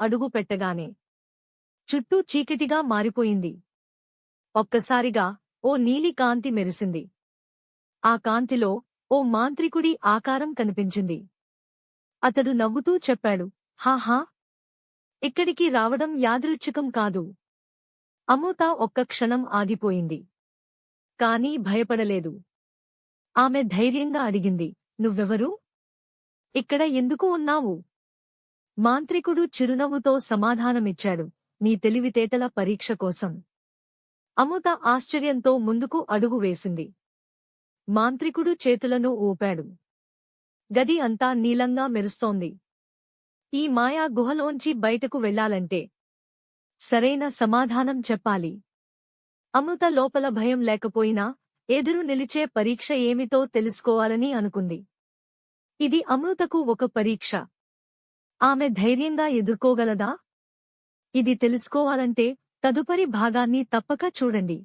అడుగు పెట్టగానే చుట్టూ చీకటిగా మారిపోయింది. ఒక్కసారిగా ఓ నీలి కాంతి మెరిసింది. ఆ కాంతిలో ఓ మాంత్రికుడి ఆకారం కనిపించింది. అతడు నవ్వుతూ చెప్పాడు హాహా! ఇక్కడికి రావడం యాదృచ్ఛికం కాదు. అమృత ఒక్క క్షణం ఆగిపోయింది. కాని భయపడలేదు. ఆమె ధైర్యంగా అడిగింది నువ్వెవరు? ఇక్కడ ఎందుకు ఉన్నావు? మాంత్రికుడు చిరునవ్వుతో సమాధానమిచ్చాడు. నీ తెలివితేటల పరీక్ష కోసం. అమృత ఆశ్చర్యంతో ముందుకు అడుగు వేసింది. మాంత్రికుడు చేతులను ఊపాడు. గది అంతా నీలంగా మెరుస్తోంది. ఈ మాయా గుహలోంచి బయటకు వెళ్ళాలంటే సరైన సమాధానం చెప్పాలి. అమృత లోపల భయం లేకపోయినా ఎదురు నిలిచే పరీక్ష ఏమిటో తెలుసుకోవాలని అనుకుంది. ఇది అమృతకు ఒక పరీక్ష. ఆమె ధైర్యంగా ఎదుర్కోగలదా? ఇది తెలుసుకోవాలంటే తదుపరి భాగాన్ని తప్పక చూడండి.